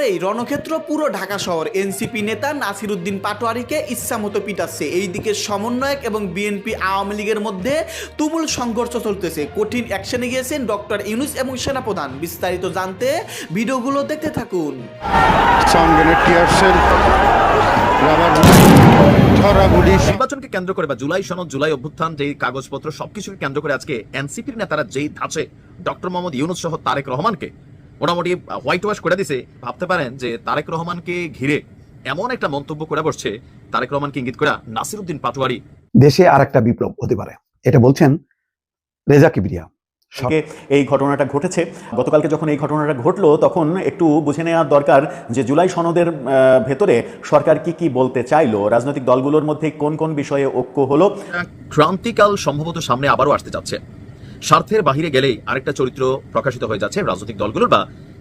পরেই রণক্ষেত্র পুরো ঢাকা শহর। এনসিপি নেতা নাসির উদ্দিন পাটোয়ারিকে ইচ্ছামতো পিটাচ্ছে। এইদিকে সমন্বয়ক এবং বিএনপি আওয়ামী লীগের মধ্যে তুমুল সংঘর্ষ চলতেছে। কঠিন অ্যাকশনে গিয়েছেন ডক্টর ইউনুস এবং সেনাপ্রধান। বিস্তারিত জানতে ভিডিওগুলো দেখতে থাকুন। নির্বাচনকে কেন্দ্র করে বা জুলাই সনদ জুলাই অভ্যুত্থান যেই কাগজপত্র সবকিছুকে কেন্দ্র করে আজকে এনসিপির নেতারা যেই ধাঁচে ডক্টর মোহাম্মদ ইউনুস সহ তারেক রহমানকে মোটামুটি হোয়াইট ওয়াশ করে দিছে। ভাবতে পারেন যে তারেক রহমানকে ঘিরে এমন একটা মন্তব্য করে বসছে তারেক রহমানকে ইঙ্গিত করে নাসিরুদ্দিন পাটোয়ারি। দেশে আর একটা বিপ্লব হতে পারে। এটা বলছেন রেজা কিবরিয়া। এই ঘটনাটা ঘটেছে। গতকালকে যখন এই ঘটনাটা ঘটলো তখন একটু বুঝে নেওয়া দরকার যে জুলাই সনদের আহ, ভেতরে সরকার কি কি বলতে চাইলো রাজনৈতিক দলগুলোর মধ্যে কোন কোন বিষয়ে ঐক্য হলো। ক্রান্তিকাল সম্ভবত সামনে আবারও আসতে যাচ্ছে স্বার্থের বাহিরে গেলেই আরেকটা চরিত্র প্রকাশিত হয়ে যাচ্ছে রাজনৈতিক দলগুলোর বা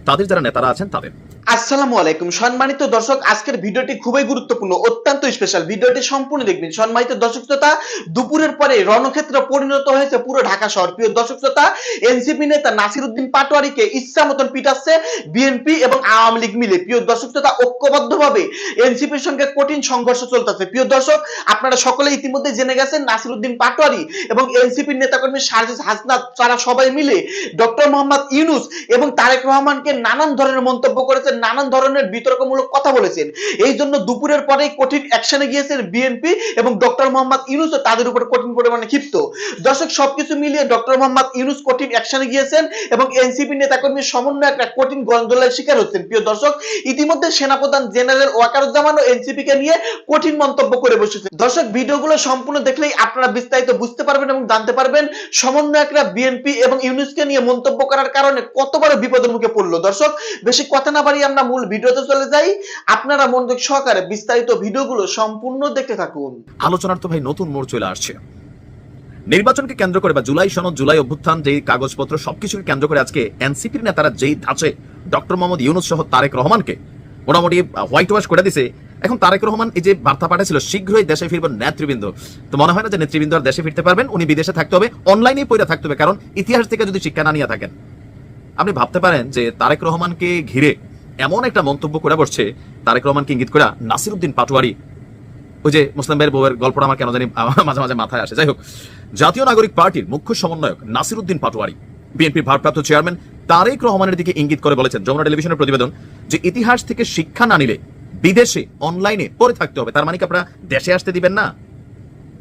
তাদের যারা নেতারা আছেন, তাদের। আসসালামু আলাইকুম। সম্মানিত দর্শক, আজকের ভিডিওটি খুবই গুরুত্বপূর্ণ, অত্যন্ত স্পেশাল ভিডিওটি সম্পূর্ণ দেখবেন। সম্মানিত দর্শক শ্রোতা, দুপুরের পরে রণক্ষেত্র পরিণত হয়েছে পুরো ঢাকা শহর। প্রিয় দর্শক শ্রোতা, এনসিপি নেতা নাসির উদ্দিন পাটোয়ারিকে ইচ্ছা মতন পিটাচ্ছে বিএনপি এবং আওয়ামী লীগ মিলে। প্রিয় দর্শক শ্রোতা, ঐক্যবদ্ধভাবে এনসিপির সঙ্গে কঠিন সংঘর্ষ চলতেছে। প্রিয় দর্শক, আপনারা সকলে ইতিমধ্যে জেনে গেছেন, নাসির উদ্দিন পাটোয়ারি এবং এনসিপির নেতাকর্মী সার্জিস হাসনাত, তারা সবাই মিলে ডক্টর মোহাম্মদ ইউনুস এবং তারেক রহমানকে নানান ধরনের মন্তব্য করেছেন, নানান ধরনের বিতর্কমূলক কথা বলেছেন। এই জন্য দুপুরের পরেই কঠিন অ্যাকশনে গিয়েছেন বিএনপি এবং ডক্টর মোহাম্মদ ইউনুস তাদের উপর কঠিন পরিমাণে ক্ষিপ্ত। দর্শক, সবকিছু মিলিয়ে ডক্টর মোহাম্মদ ইউনুস কঠিন অ্যাকশনে গিয়েছেন এবং এনসিপি নেতাকর্মীর সমন্বয়ে একটা কঠিন গন্ডলার শিকার হচ্ছেন। প্রিয় দর্শক, ইতিমধ্যে সেনাপ্রধান জেনারেল ওয়াকারুজ্জামান ও এনসিপি কে নিয়ে কঠিন মন্তব্য করে বসেছে দর্শক, ভিডিওগুলো সম্পূর্ণ দেখলেই আপনারা বিস্তারিত বুঝতে পারবেন এবং জানতে পারবেন সমন্বয়করা বিএনপি এবং ইউনুসকে নিয়ে মন্তব্য করার কারণে কত বড় বিপদের মুখে পড়ল। দর্শক, বেশি কথা না বাড়িয়ে আমরা মূল ভিডিওতে চলে যাই। আপনারা মনোযোগ সহকারে বিস্তারিত ভিডিওগুলো সম্পূর্ণ দেখতে থাকুন। আলোচনার তো ভাই নতুন মোড় চলে আসছে। নির্বাচনকে কেন্দ্র করে বা জুলাই সনদ, জুলাই অভ্যুত্থান, যেই কাগজপত্র সবকিছুকে কেন্দ্র করে আজকে এনসিপির নেতারা যেই ধাঁচে ডক্টর মোহাম্মদ ইউনুস সহ তারেক রহমানকে মোটামুটি হোয়াইট ওয়াশ করে দিছে, এখন তারেক রহমান এই যে বার্তা পাঠাছিল শীঘ্রই দেশে ফিরবেন নেতৃবৃন্দ। তো মনে হয় না যে নেতৃবৃন্দ আর দেশে ফিরতে পারবেন? উনি বিদেশে থাকতে হবে অনলাইনেই পড়ে থাকতে হবে, কারণ ইতিহাস থেকে যদি শিক্ষা না নিয়ে থাকেন। আপনি ভাবতে পারেন যে তারেক রহমানকে ঘিরে এমন একটা মন্তব্য করে বসছে, তারেক রহমানকে ইঙ্গিত করে নাসিরুদ্দিন পাটোয়ারি। ওই যে মুসলিম ভাইয়ের বউয়ের গল্পটা আমার কেন জানি মাঝে মাঝে মাথায় আসে। যাই হোক, জাতীয় নাগরিক পার্টির মুখ্য সমন্বয়ক নাসিরুদ্দিন পাটোয়ারি, বিএনপির ভারপ্রাপ্ত চেয়ারম্যান তারেক রহমানের দিকে ইঙ্গিত করে বলেছেন যমুনা টেলিভিশনের প্রতিবেদন, যে ইতিহাস থেকে শিক্ষা না নিলে বিদেশে অনলাইনে পড়ে থাকতে হবে। তার মানে কি আপনারা দেশে আসতে দিবেন না?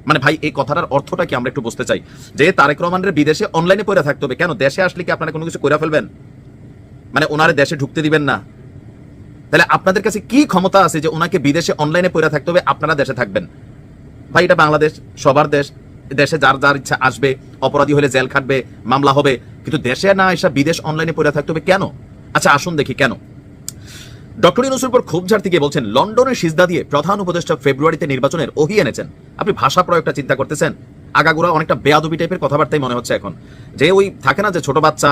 মানে ভাই, এই কথাটার অর্থটা কি আমরা একটু বুঝতে চাই? যে তারেক রহমানের বিদেশে অনলাইনে পড়ে থাকতে হবে। কেন? দেশে আসলে কি আপনারা কোনো কিছু করে ফেলবেন? মানে ওনারে দেশে ঢুকতে দিবেন না। তাহলে আপনাদের কাছে কি ক্ষমতা আছে যে ওনাকে বিদেশে অনলাইনে পড়ে থাকতে হবে, আপনারা দেশে থাকবেন? ভাই, এটা বাংলাদেশ, সবার দেশ। দেশে যার যার ইচ্ছা আসবে, অপরাধী হলে জেল খাটবে, মামলা হবে। কিন্তু দেশে না এসে বিদেশ অনলাইনে পড়ে থাকতে হবে কেন? আচ্ছা আসুন দেখি কেন। ডক্টর ইউনুসের উপর ক্ষোভ ঝাড়তে গিয়ে বলছেন, লন্ডনের সিজদা দিয়ে প্রধান উপদেষ্টা ফেব্রুয়ারিতে নির্বাচনের ওহি এনেছেন। আপনি ভাষা প্রয়োগটা চিন্তা করতেছেন। আগাগোড়া অনেকটা বেয়াদবি টাইপের কথাবার্তাই মনে হচ্ছে এখন। যে ওই থাকে না যে ছোট বাচ্চা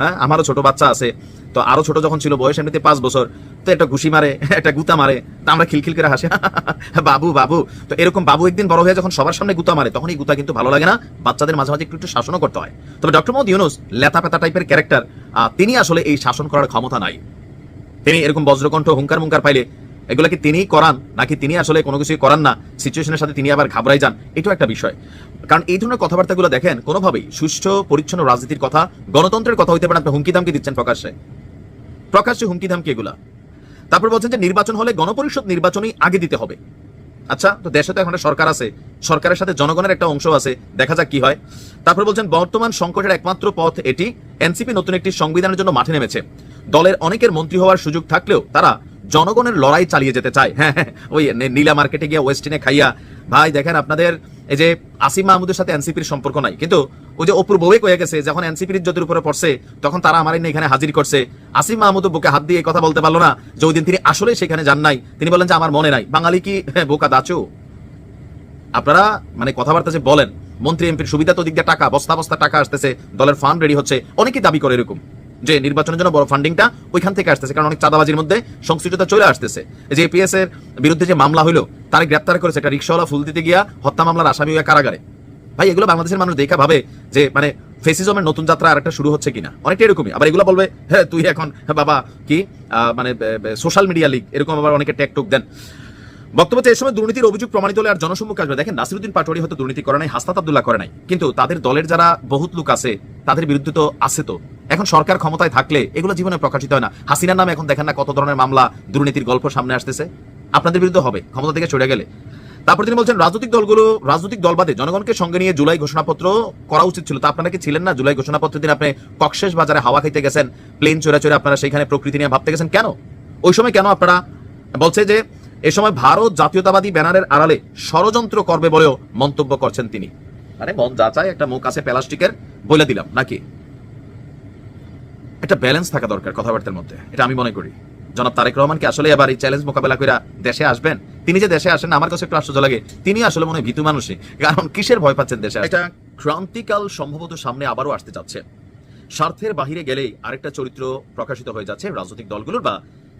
হ্যাঁ আমারও ছোট বাচ্চা আছে, তো আরও ছোট যখন ছিল বয়স এমনিতে পাঁচ বছর, তো একটা ঘুষি মারে, একটা গুতা মারে, তা আমরা খিলখিল করে হাসি, বাবু বাবু। তো এরকম বাবু একদিন বড় হয়ে যখন সবার সামনে গুতা মারে, তখন এই গুতা কিন্তু ভালো লাগে না, বাচ্চাদের মাঝে মাঝে একটু একটু শাসনও করতে হয়। তবে ডক্টর মোহাম্মদ ইউনুস লেতা পেতা টাইপের ক্যারেক্টার তিনি আসলে এই শাসন করার ক্ষমতা নাই। তিনি এরকম বজ্রকণ্ঠ, হুঙ্কার মুঙ্কার পাইলে এগুলা কি তিনিই করান? নাকি তিনি আসলে কোনো কিছুই করান না? সিচুয়েশনের সাথে তিনি আবার ঘাবড়াই যান। এটাও একটা বিষয়। কারণ এই ধরনের কথাবার্তাগুলো দেখেন, কোনোভাবেই সুষ্ঠু, পরিচ্ছন্ন রাজনীতির কথা, গণতন্ত্রের কথা হইতে পারে আপনি হুমকি দামকি দিচ্ছেন প্রকাশ্যে। প্রকাশ্যে হুমকি ধামকি এগুলা। তারপর বলছেন যে নির্বাচন হলে গণপরিষদ নির্বাচনই আগে দিতে হবে। আচ্ছা তো দেশে তো এখন সরকার আছে। সরকারের সাথে জনগণের একটা অংশ আছে। দেখা যাক কি হয়। তারপর বলছেন, বর্তমান সংকটের একমাত্র পথ এটি। এনসিপি নতুন একটি সংবিধানের জন্য মাঠে নেমেছে। দলের অনেকের মন্ত্রী হওয়ার সুযোগ থাকলেও তারা জনগণের লড়াই চালিয়ে যেতে চায়। হ্যাঁ হ্যাঁ, ওই নীলা মার্কেটে গিয়ে ওয়েস্টিনে খাইয়া ভাই দেখেন আপনাদের এই যে আসিম মাহমুদের সাথে এনসিপির সম্পর্ক নাই। কিন্তু ওই যে অপুর বউয়ে কয়ে গেছে যখন এনসিপির ইজ্জতের উপরে পড়ছে তখন তারা আমার এখানে হাজির করছে। আসিম মাহমুদ বুকে হাত দিয়ে কথা বলতে পারল না যে ওই দিন তিনি আসলে সেখানে যান নাই। তিনি বলেন যে আমার মনে নাই। বাঙালি কি হ্যাঁ, বোকা দাচু? আপনারা মানে কথাবার্তা যে বলেন মন্ত্রী এমপির সুবিধা তো দিক দিয়ে টাকা বস্তা বস্তা টাকা আসতেছে দলের ফান্ড রেডি হচ্ছে অনেকেই দাবি করে এরকম। যে নির্বাচনের জন্য বড় ফান্ডিংটা ওইখান থেকে আসতেছে, কারণ অনেক চাঁদাবাজির মধ্যে সংশ্লিষ্টতা চলে আসতেছে। যে এপিএস এর বিরুদ্ধে যে মামলা হলো, তারা গ্রেপ্তার করেছে একটা রিক্সাওয়ালা ফুল দিতে গিয়া হত্যা মামলার আসামি হয়ে কারাগারে। ভাই, এগুলো বাংলাদেশের মানুষ দেখা ভাবে যে মানে ফেসিজমের নতুন যাত্রা আরেকটা শুরু হচ্ছে কিনা। অনেকটা এরকমই। আবার এগুলো বলবে হ্যাঁ তুই এখন, বাবা, কি মানে সোশ্যাল মিডিয়া লিগ এরকম আবার অনেকে টেকটক দেন। বক্তব্য এই সময় দুর্নীতির অভিযোগ প্রমাণিত হলে আর জনসম্মুখে আসবে। দেখেন, নাসিরুদ্দিন পাটোয়ারি হয়তো দুর্নীতি করে নাই, হাসনাত আব্দুল্লাহ করে নাই। কিন্তু তাদের দলের যারা বহুত লোক আছে, তাদের বিরুদ্ধে তো আছে তো। এখন সরকার ক্ষমতায় থাকলে এগুলো জীবনে প্রকাশিত হয় না। হাসিনার নামে এখন দেখেন না কত ধরনের মামলা, দুর্নীতির গল্প সামনে আসতেছে। আপনাদের বিরুদ্ধে হবে, ক্ষমতা থেকে সরে গেলে। তারপর তিনি বলছেন, রাজনৈতিক দলগুলো, রাজনৈতিক দল বাদে জনগণকে সঙ্গে নিয়ে জুলাই ঘোষণাপত্র করা উচিত ছিল। তা আপনারা কি ছিলেন না? জুলাই ঘোষণাপত্রের দিন আপনি কক্সেস বাজারে হাওয়া খাইতে গেছেন, প্লেন চড়ে চড়ে আপনারা সেখানে প্রকৃতি নিয়ে ভাবতে গেছেন কেন? ওই সময় কেন আপনারা বলছে যে, এ সময় ভারত জাতীয়তাবাদী ব্যানারের আড়ালে ষড়যন্ত্র করবে বলেও মন্তব্য করছেন তিনি। আরে মন যা চায় একটা মুখ আছে প্লাস্টিকের বলে দিলাম, নাকি? একটা ব্যালেন্স থাকা দরকার কথাবার্তার মধ্যে, এটা আমি মনে করি। জনাব তারেক রহমানকে আসলে এবার এই চ্যালেঞ্জ মোকাবেলা করে দেশে আসবেন? তিনি যে দেশে আসেন আমার কাছে একটু আশ্চর্য লাগে। তিনি আসলে মনে ভীতু মানুষই, কারণ কিসের ভয় পাচ্ছেন দেশে একটা ক্রান্তিকাল সম্ভবত সামনে আবারও আসতে যাচ্ছে স্বার্থের বাহিরে গেলেই আরেকটা চরিত্র প্রকাশিত হয়ে যাচ্ছে রাজনৈতিক দলগুলোর বা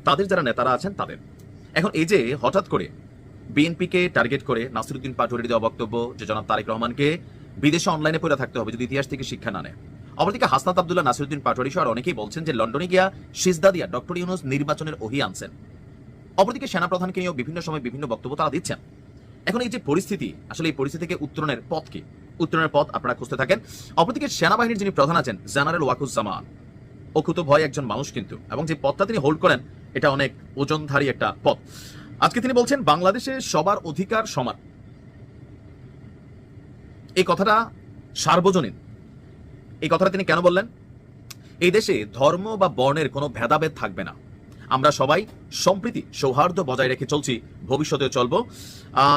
তাদের যারা নেতারা আছেন তাদের। এখন এই যে হঠাৎ করে বিএনপিকে টার্গেট করে নাসিরুদ্দিন পাটোয়ারির দেওয়া বক্তব্য যে জনাব তারেক রহমানকে বিদেশে অনলাইনে পড়ে থাকতে হবে, যদি ইতিহাস থেকে শিক্ষা না নেয়। অপরদিকে হাসনাত আব্দুল্লাহ নাসিরুদ্দিন পাটোয়ারি সহ অনেকেই বলছেন যে লন্ডনে গিয়া সিজদা দিয়া ডক্টর ইউনুস নির্বাচনের ওহি আনছেন। অপরদিকে সেনাপ্রধানকে নিয়েও বিভিন্ন সময় বিভিন্ন বক্তব্য তারা দিচ্ছেন। এখন এই যে পরিস্থিতি, আসলে এই পরিস্থিতি থেকে উত্তরণের পথ কি? উত্তরণের পথ আপনারা খুঁজতে থাকেন। অপরদিকে সেনাবাহিনীর যিনি প্রধান আছেন, জেনারেল ওয়াকুজ্জামান, অকুত ভয় একজন মানুষ কিন্তু, এবং যে পথটা তিনি হোল্ড করেন, এটা অনেক ওজনধারী একটা পথ আজকে তিনি বলছেন, বাংলাদেশে সবার অধিকার সমান। এই কথাটা সার্বজনীন। এই কথাটা তিনি কেন বললেন? এই দেশে ধর্ম বা বর্ণের কোনো ভেদাভেদ থাকবে না। আমরা সবাই সম্প্রীতি, সৌহার্দ্য বজায় রেখে চলছি, ভবিষ্যতে চলবো।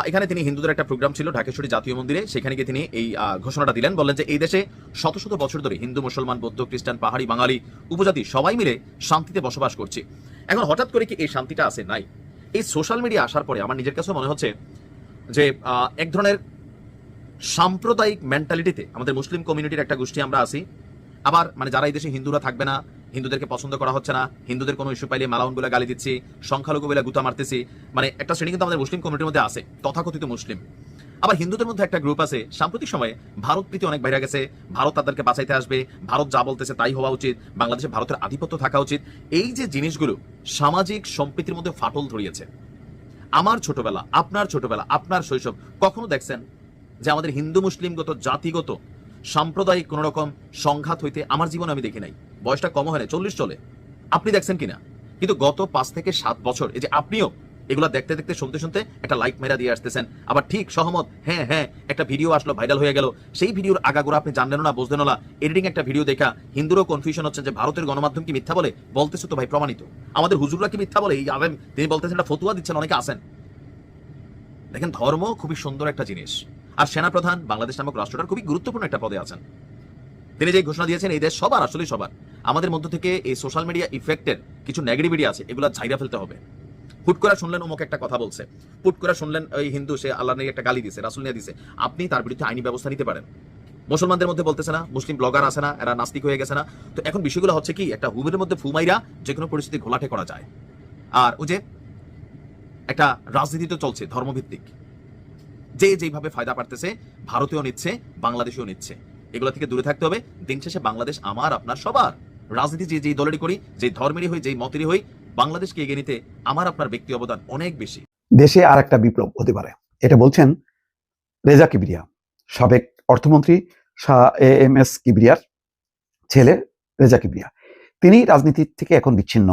এখানে তিনি হিন্দুদের একটা প্রোগ্রাম ছিল ঢাকেশ্বরী জাতীয় মন্দিরে। সেখানে গিয়ে তিনি এই ঘোষণাটা দিলেন। বললেন যে এই দেশে শত শত বছর ধরে হিন্দু, মুসলমান, বৌদ্ধ, খ্রিস্টান, পাহাড়ি, বাঙালি উপজাতি সবাই মিলে শান্তিতে বসবাস করছি। এখন হঠাৎ করে কি এই শান্তিটা আছে? নাই। এই সোশ্যাল মিডিয়া আসার পরে আমার নিজের কাছে মনে হচ্ছে যে এক ধরনের সাম্প্রদায়িক মেন্টালিটিতে আমাদের মুসলিম কমিউনিটির একটা গোষ্ঠী আমরা আছি। আবার মানে যারা এই দেশে হিন্দুরা থাকবে না, হিন্দুদেরকে পছন্দ করা হচ্ছে না, হিন্দুদের কোনো ইস্যু পাইলে মালাউন বলে গালি দিচ্ছি সংখ্যালঘু বলে গুতা মারতেছি মানে একটা শ্রেণি কিন্তু আমাদের মুসলিম কমিউনিটির মধ্যে আছে, তথাকথিত মুসলিম। আবার হিন্দুদের মধ্যে একটা গ্রুপ আছে, সাম্প্রতিক সময়ে ভারত প্রীতি অনেক বাইরে গেছে, ভারত তাদেরকে বাঁচাইতে আসবে, ভারত যা বলতেছে তাই হওয়া উচিত, বাংলাদেশে ভারতের আধিপত্য থাকা উচিত। এই যে জিনিসগুলো সামাজিক সম্প্রীতির মধ্যে ফাটল ধরিয়েছে। আমার ছোটবেলা, আপনার ছোটবেলা, আপনার শৈশব, কখনো দেখছেন যে আমাদের হিন্দু, মুসলিমগত, জাতিগত, সাম্প্রদায়িক কোন রকম সংঘাত হইতে আমার জীবনে আমি দেখি নাই। বয়সটা কম হয় না চল্লিশ চলে। আপনি দেখছেন কিনা? কিন্তু গত পাঁচ থেকে সাত বছর, এই যে আপনিও এগুলো দেখতে দেখতে, শুনতে শুনতে একটা লাইক মেরা দিয়ে আসতেছেন। আবার ঠিক সহমত হ্যাঁ হ্যাঁ একটা ভিডিও আসলো ভাইরাল হয়ে গেল। সেই ভিডিওর আগাগোড়া আপনি জানলেন না, বুঝলেন না। এডিটিং একটা ভিডিও দেখা, হিন্দুরও কনফিউশন হচ্ছে যে ভারতের গণমাধ্যম কি মিথ্যা বলে? বলতেছে তো ভাই, প্রমাণিত। আমাদের হুজুররা কি মিথ্যা বলে? এই আবেম তিনি বলতেছেন একটা ফতুয়া দিচ্ছেন, অনেকে আসেন দেখেন, ধর্ম খুবই সুন্দর একটা জিনিস। আর সেনাপ্রধান বাংলাদেশ নামক রাষ্ট্রটার খুবই গুরুত্বপূর্ণ একটা পদে আছেন। তিনি যে ঘোষণা দিয়েছেন, এই দেশ সবার আসলে সবার। আমাদের মধ্য থেকে এই সোশ্যাল মিডিয়া ইফেক্টের কিছু নেগেটিভিটি আছে, এগুলো ঝাইরা ফেলতে হবে। হুট করে শুনলেন অমুক একটা কথা বলছে। হুট করে শুনলেন ওই হিন্দু, সে আল্লাহ নিয়ে একটা গালি দিছে রাসুল নিয়ে দিছে আপনি তার বিরুদ্ধে আইনি ব্যবস্থা নিতে পারেন। মুসলমানদের মধ্যে বলতেছে না, মুসলিম ব্লগার আছে না, এরা নাস্তিক হয়ে গেছে না। তো এখন বিষয়গুলো হচ্ছে কি, একটা হুমের মধ্যে ফুমাইরা যে কোনো পরিস্থিতি ঘোলাটে করা যায়। আর ওই যে একটা রাজনীতি তো চলছে, ধর্মভিত্তিক। যে যেইভাবে ফায়দা পারতেছে ভারতীয় নিচ্ছে, বাংলাদেশেও নিচ্ছে। এগুলো থেকে দূরে থাকতে হবে। দিন শেষে বাংলাদেশ আমার, আপনার, সবার। রাজনীতি যে যেই দলেরই করি, যে ধর্মেরই হই, যেই মতেরই হই, বাংলাদেশকে এগিয়ে নিতে আমার, আপনার ব্যক্তি অবদান অনেক বেশি। দেশে আর একটা বিপ্লব হতে পারে। এটা বলছেন রেজা কিবরিয়া, সাবেক অর্থমন্ত্রী শাহ এ এম এস কিবরিয়ার ছেলে রেজা কিবরিয়া। তিনি রাজনীতি থেকে এখন বিচ্ছিন্ন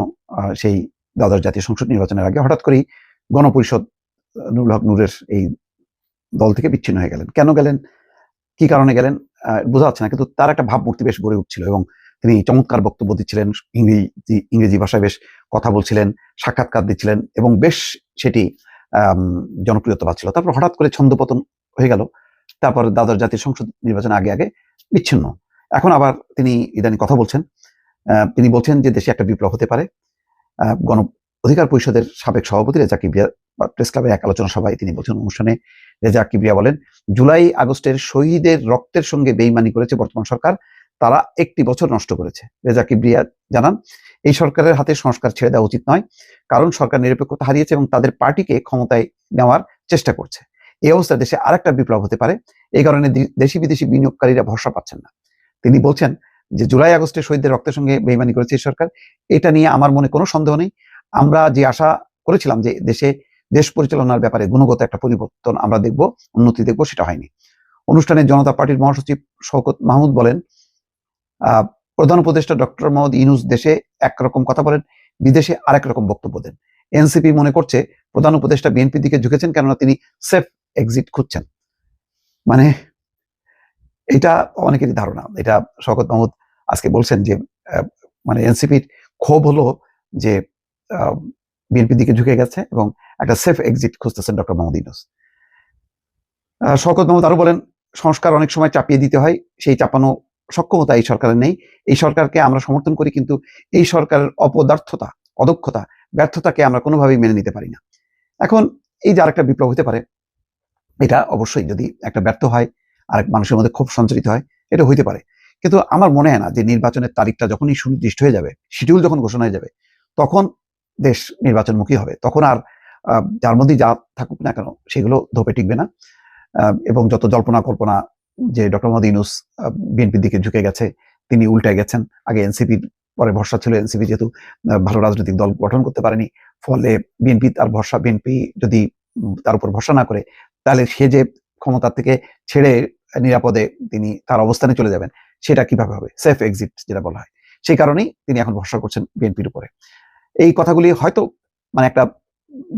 সেই দ্বাদশ জাতীয় সংসদ নির্বাচনের আগে। হঠাৎ করেই গণপরিষদ নুরুল হক নূরের এই দল থেকে বিচ্ছিন্ন হয়ে গেলেন। কেন গেলেন? কি কারণে গেলেন? বোঝা যাচ্ছে না, কিন্তু তার একটা ভাবমূর্তি বেশ গড়ে উঠছিল এবং তিনি চমৎকার বক্তব্য দিচ্ছিলেন, ইংরেজি ইংরেজি ভাষায় বেশ কথা বলছিলেন, সাক্ষাৎকার দিচ্ছিলেন এবং বেশ সেটি জনপ্রিয়তা পাচ্ছিল। তারপর হঠাৎ করে ছন্দপতন হয়ে গেল। তারপর দ্বাদশ জাতীয় সংসদ নির্বাচন আগে আগে বিচ্ছিন্ন। এখন আবার তিনি ইদানিং কথা বলছেন। তিনি বলছেন যে দেশে একটা বিপ্লব হতে পারে। গণ অধিকার পরিষদের সাবেক সভাপতি রেজা কিবরিয়া প্রেস ক্লাবে এক আলোচনা সভায় তিনি বলছেন অনুষ্ঠানে রেজা কিবরিয়া বলেন, জুলাই আগস্টের শহীদের রক্তের সঙ্গে বেইমানি করেছে বর্তমান সরকার, তারা একটি বছর নষ্ট করেছে। রেজা কিবরিয়া জানান, এই সরকারের হাতে সংস্কার ছেড়ে দেওয়া উচিত নয়, কারণ সরকার নিরপেক্ষতা হারিয়েছে এবং তাদের পার্টিকে ক্ষমতায় নেওয়ার চেষ্টা করছে। এই অবস্থায় দেশে আরেকটা বিপ্লব হতে পারে, এই কারণে দেশি বিদেশি বিনিয়োগকারীরা ভরসা পাচ্ছেন না। তিনি বলছেন যে, জুলাই আগস্টে শহীদদের রক্তের সঙ্গে বেইমানি করেছে সরকার, এটা নিয়ে আমার মনে কোনো সন্দেহ নেই। আমরা যে আশা করেছিলাম যে দেশে দেশ পরিচালনার ব্যাপারে গুণগত একটা পরিবর্তন আমরা দেখব, উন্নতি দেখব, সেটা হয়নি। অনুষ্ঠানে জনতা পার্টির মহাসচিব শওকত মাহমুদ বলেন প্রধান উপদেষ্টা ডক্টর মোহাম্মদ ইনুস দেশে একরকম কথা বলেন, বিদেশে আরেক রকম বক্তব্য দেন। এনসিপি মনে করছে, প্রধান উপদেষ্টা বিএনপির দিকে ঝুঁকেছেন কেননা তিনি সেফ এক্সিট খুঁজছেন। মানে এটা অনেকেরই ধারণা। এটা শওকত মাহমুদ আজকে বলছেন যে মানে এনসিপির ক্ষোভ হলো যে বিএনপির দিকে ঝুঁকে গেছে এবং একটা সেফ এক্সিট খুঁজতেছেন ডক্টর মোহাম্মদ ইউনুস। শওকত মাহমুদ আরও বলেন, সংস্কার অনেক সময় চাপিয়ে দিতে হয়, সেই চাপানো সক্ষমতা এই সরকারের নেই। এই সরকারকে আমরা সমর্থন করি, কিন্তু এই সরকারের অপদার্থতা, অদক্ষতা, ব্যর্থতাকে আমরা কোনোভাবেই মেনে নিতে পারি না। এখন এই যে আরেকটা বিপ্লব হতে পারে, এটা অবশ্যই যদি একটা ব্যর্থ হয়, আরেক মানুষের মধ্যে খুব সঞ্চারিত হয়, এটা হইতে পারে। কিন্তু আমার মনে হয় না যে নির্বাচনের তারিখটা যখনই সুনির্দিষ্ট হয়ে যাবে শিডিউল যখন ঘোষণা হয়ে যাবে, তখন দেশ নির্বাচনমুখী হবে। তখন আর যার মধ্যেই যা থাকুক না কেন, সেগুলো ধোপে টিকবে না। এবং যত জল্পনা কল্পনা যে ডক্টর মোহাম্মদ ইউনুস বিএনপির দিকে ঝুঁকে গেছে, তিনি উল্টে গেছেন। আগে এনসিপির পরে ভরসা ছিল। এনসিপি যেহেতু ভালো রাজনৈতিক দল গঠন করতে পারেনি, ফলে বিএনপি তার ভরসা, বিএনপি যদি তার উপর ভরসা না করে, তাহলে সে যে ক্ষমতা থেকে ছেড়ে নিরাপদে তিনি তার অবস্থানে চলে যাবেন, সেটা কীভাবে হবে? সেফ এক্সিট যেটা বলা হয়। সেই কারণেই তিনি এখন ভরসা করছেন বিএনপির উপরে। এই কথাগুলি হয়তো মানে একটা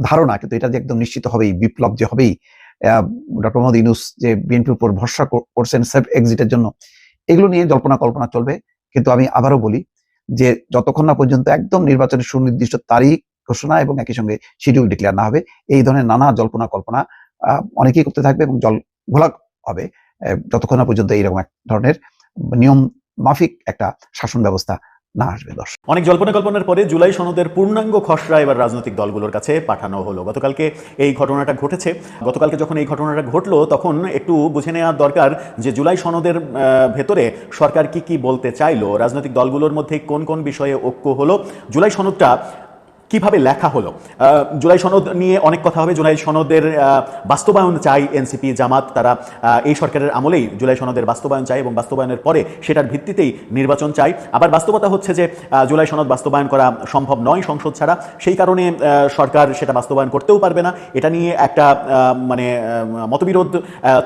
ধারণা, কিন্তু এটা যে একদম নিশ্চিত হবেই, বিপ্লব যে হবেই ডক্টর মোহাম্মদ ইউনুস যে বিএনপির উপর ভরসা করছেন সেফ এক্সিটের জন্য, এগুলো নিয়ে জল্পনা কল্পনা চলবে। কিন্তু আমি আবারও বলি যে যতক্ষণ না পর্যন্ত একদম নির্বাচনের সুনির্দিষ্ট তারিখ ঘোষণা এবং একই সঙ্গে শিডিউল ডিক্লেয়ার না হবে, এই ধরনের নানা জল্পনা কল্পনা অনেকেই করতে থাকবে এবং জল ঘোলা হবে। যতক্ষণ না পর্যন্ত এইরকম এক ধরনের নিয়ম মাফিক একটা শাসন ব্যবস্থা না আসবে দর্শক। অনেক জল্পনা কল্পনার পরে জুলাই সনদের পূর্ণাঙ্গ খসড়া এবার রাজনৈতিক দলগুলোর কাছে পাঠানো হলো। গতকালকে এই ঘটনাটা ঘটেছে। গতকালকে যখন এই ঘটনাটা ঘটলো, তখন একটু বুঝে নেওয়া দরকার যে জুলাই সনদের ভেতরে সরকার কি কি বলতে চাইলো, রাজনৈতিক দলগুলোর মধ্যে কোন কোন বিষয়ে ঐক্য হলো। জুলাই সনদটা কীভাবে লেখা হলো? জুলাই সনদ নিয়ে অনেক কথা হবে। জুলাই সনদের বাস্তবায়ন চাই এনসিপি, জামাত। তারা এই সরকারের আমলেই জুলাই সনদের বাস্তবায়ন চাই এবং বাস্তবায়নের পরে সেটার ভিত্তিতেই নির্বাচন চাই আবার বাস্তবতা হচ্ছে যে জুলাই সনদ বাস্তবায়ন করা সম্ভব নয় সংসদ ছাড়া। সেই কারণে সরকার সেটা বাস্তবায়ন করতেও পারবে না। এটা নিয়ে একটা মানে মতবিরোধ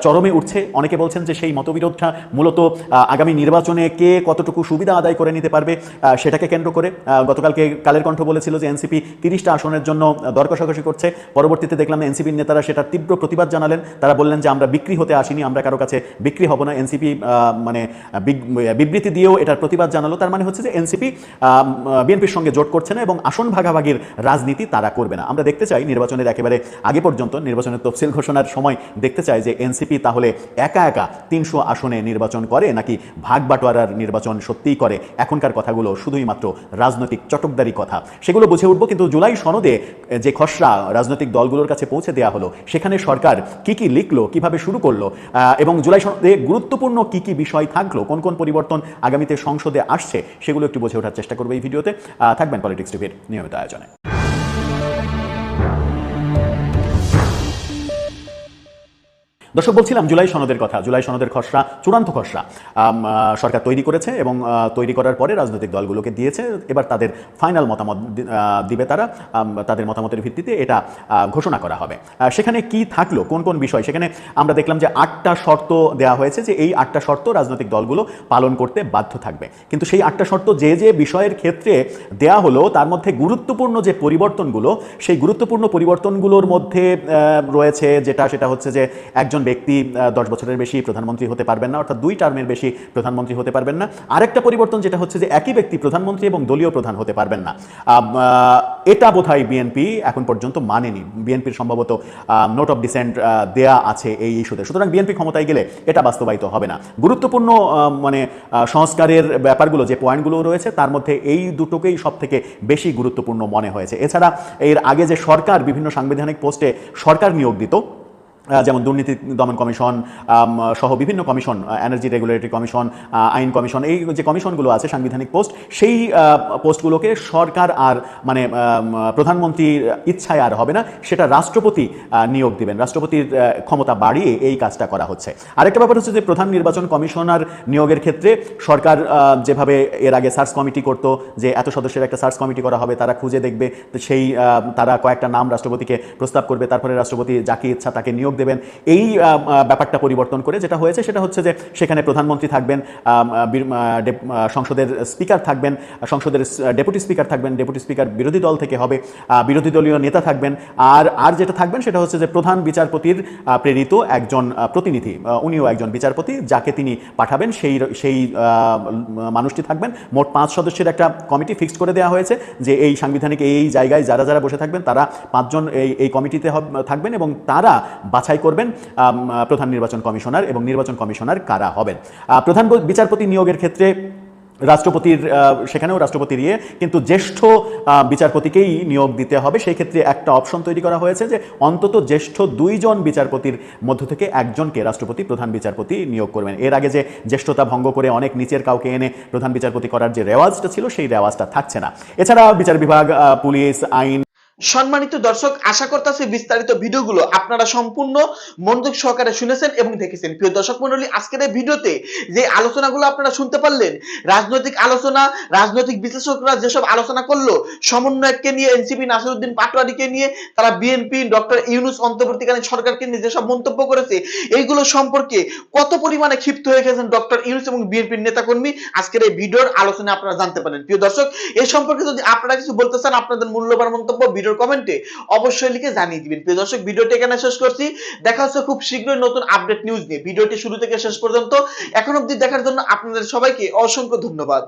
চরমে উঠছে। অনেকে বলছেন যে সেই মতবিরোধটা মূলত আগামী নির্বাচনে কে কতটুকু সুবিধা আদায় করে নিতে পারবে সেটাকে কেন্দ্র করে গতকালকে কালের কণ্ঠ বলেছিল যে এনসিপি তিরিশটা আসনের জন্য দর কষাকষি করছে। পরবর্তীতে দেখলাম এনসিপির নেতারা সেটার তীব্র প্রতিবাদ জানালেন। তারা বললেন যে আমরা বিক্রি হতে আসিনি, আমরা কারও কাছে বিক্রি হব না। এনসিপি মানে বিবৃতি দিয়েও এটার প্রতিবাদ জানালো। তার মানে হচ্ছে যে এনসিপি বিএনপির সঙ্গে জোট করছে না এবং আসন ভাগাভাগির রাজনীতি তারা করবে না। আমরা দেখতে চাই নির্বাচনের একেবারে আগে পর্যন্ত, নির্বাচনের তফসিল ঘোষণার সময় দেখতে চাই যে এনসিপি তাহলে একা একা তিনশো আসনে নির্বাচন করে নাকি ভাগ বাটোয়ারার নির্বাচন সত্যিই করে? এখনকার কথাগুলো শুধুই মাত্র রাজনৈতিক চটকদারি কথা। সেগুলো বুঝে উঠবো কিন্তু জুলাই সনদে যে খসড়া রাজনৈতিক দলগুলোর কাছে পৌঁছে দেওয়া হলো, সেখানে সরকার কি কি লিখলো, কীভাবে শুরু করল এবং জুলাই সনদে গুরুত্বপূর্ণ কি কি বিষয় থাকল, কোন কোন পরিবর্তন আগামীতে সংসদে আসছে, সেগুলো একটু বোঝে ওঠার চেষ্টা করব এই ভিডিওতে। থাকবেন পলিটিক্স টিভির নিয়মিত আয়োজনে। দর্শক, বলছিলাম জুলাই সনদের কথা, জুলাই সনদের খসড়া, চূড়ান্ত খসড়া সরকার তৈরি করেছে এবং তৈরি করার পরে রাজনৈতিক দলগুলোকে দিয়েছে। এবার তাদের ফাইনাল মতামত দিবে তারা তাদের মতামতের ভিত্তিতে এটা ঘোষণা করা হবে। সেখানে কি থাকল, কোন কোন বিষয়? সেখানে আমরা দেখলাম যে আটটা শর্ত দেওয়া হয়েছে যে এই আটটা শর্ত রাজনৈতিক দলগুলো পালন করতে বাধ্য থাকবে। কিন্তু সেই আটটা শর্ত যে যে বিষয়ের ক্ষেত্রে দেয়া হলো, তার মধ্যে গুরুত্বপূর্ণ যে পরিবর্তনগুলো, সেই গুরুত্বপূর্ণ পরিবর্তনগুলোর মধ্যে রয়েছে যেটা, সেটা হচ্ছে যে একজন ব্যক্তি দশ বছরের বেশি প্রধানমন্ত্রী হতে পারবেন না, অর্থাৎ দুই টার্মের বেশি প্রধানমন্ত্রী হতে পারবেন না। আরেকটা পরিবর্তন যেটা হচ্ছে যে একই ব্যক্তি প্রধানমন্ত্রী এবং দলীয় প্রধান হতে পারবেন না। এটা বোধহয় বিএনপি এখন পর্যন্ত মানেনি। বিএনপির সম্ভবত নোট অফ ডিসেন্ট দেয়া আছে এই ইস্যুতে। সুতরাং বিএনপি ক্ষমতায় গেলে এটা বাস্তবায়িত হবে না। গুরুত্বপূর্ণ মানে সংস্কারের ব্যাপারগুলো, যে পয়েন্টগুলো রয়েছে, তার মধ্যে এই দুটোকেই সব থেকে বেশি গুরুত্বপূর্ণ মনে হয়েছে। এছাড়া এর আগে যে সরকার বিভিন্ন সাংবিধানিক পোস্টে সরকার নিয়োগ দিত যেমন দুর্নীতি দমন কমিশন সহ বিভিন্ন কমিশন এনার্জি রেগুলেটরি কমিশন আইন কমিশন এই যে কমিশনগুলো আছে, সাংবিধানিক পোস্ট, সেই পোস্টগুলোকে সরকার আর মানে প্রধানমন্ত্রীর ইচ্ছায় আর হবে না, সেটা রাষ্ট্রপতি নিয়োগ দিবেন। রাষ্ট্রপতির ক্ষমতা বাড়িয়ে এই কাজটা করা হচ্ছে। আরেকটা ব্যাপার হচ্ছে যে প্রধান নির্বাচন কমিশনার নিয়োগের ক্ষেত্রে সরকার যেভাবে এর আগে সার্চ কমিটি করতো, যে এত সদস্যের একটা সার্চ কমিটি করা হবে, তারা খুঁজে দেখবে, সেই তারা কয়েকটা নাম রাষ্ট্রপতিকে প্রস্তাব করবে, তারপরে রাষ্ট্রপতি যাকে ইচ্ছা তাকে নিয়োগ দেবেন। এই ব্যাপারটা পরিবর্তন করে যেটা হয়েছে সেটা হচ্ছে যে সেখানে প্রধানমন্ত্রী থাকবেন সংসদের স্পিকার থাকবেন, সংসদের ডেপুটি স্পিকার থাকবেন, ডেপুটি স্পিকার বিরোধী দল থেকে হবে বিরোধী দলীয় নেতা থাকবেন, আর আর যেটা থাকবেন সেটা হচ্ছে যে প্রধান বিচারপতির প্রেরিত একজন প্রতিনিধি উনিও একজন বিচারপতি যাকে তিনি পাঠাবেন, সেই সেই মানুষটি থাকবেন। মোট পাঁচ সদস্যের একটা কমিটি ফিক্সড করে দেওয়া হয়েছে যে এই সাংবিধানিক এই জায়গায় যারা যারা বসে থাকবেন, তারা পাঁচজন এই এই কমিটিতে থাকবেন এবং তারা বাছাই করবেন প্রধান নির্বাচন কমিশনার এবং নির্বাচন কমিশনার কারা হবেন। প্রধান বিচারপতি নিয়োগের ক্ষেত্রে রাষ্ট্রপতির সেখানেও রাষ্ট্রপতির ইয়ে কিন্তু জ্যেষ্ঠ বিচারপতিকেই নিয়োগ দিতে হবে। সেই ক্ষেত্রে একটা অপশন তৈরি করা হয়েছে যে অন্তত জ্যেষ্ঠ দুইজন বিচারপতির মধ্য থেকে একজনকে রাষ্ট্রপতি, প্রধান বিচারপতি নিয়োগ করবেন। এর আগে যে জ্যেষ্ঠতা ভঙ্গ করে অনেক নিচের কাউকে এনে প্রধান বিচারপতি করার যে রেওয়াজটা ছিল, সেই রেওয়াজটা থাকছে না। এছাড়া বিচার বিভাগ পুলিশ, আইন সম্মানিত দর্শক, আশা করতেছি বিস্তারিত ভিডিওগুলো আপনারা সম্পূর্ণ মনোযোগ সহকারে শুনেছেন এবং দেখেছেন। প্রিয় দর্শক মন্ডলী আজকের এই ভিডিওতে যে আলোচনাগুলো আপনারা শুনতে পারলেন, রাজনৈতিক আলোচনা, রাজনৈতিক বিশ্লেষকরা যেসব আলোচনা করল, সমন্বয়ককে নিয়ে, এনসিপি নাসিরুদ্দিন পাটোয়ারিকে নিয়ে, তারা বিএনপি ডক্টর ইউনুস অন্তর্বর্তীকালীন সরকারকে নিয়ে যেসব মন্তব্য করেছে, এইগুলো সম্পর্কে কত পরিমাণে ক্ষিপ্ত হয়ে গেছেন ডক্টর ইউনুস এবং বিএনপির নেতাকর্মী? আজকের এই ভিডিওর আলোচনা আপনারা জানতে পারেন প্রিয় দর্শক এই সম্পর্কে যদি আপনারা কিছু বলতে চান, আপনাদের মূল্যবান মন্তব্য ভিডিওর কমেন্টে অবশ্যই লিখে জানিয়ে দিবেন। প্রিয় দর্শক, ভিডিওটি এখানে শেষ করছি। দেখা হচ্ছে খুব শীঘ্রই নতুন আপডেট নিউজ নিয়ে। ভিডিওটি শুরু থেকে শেষ পর্যন্ত এখন অবধি দেখার জন্য আপনাদের সবাইকে অসংখ্য ধন্যবাদ।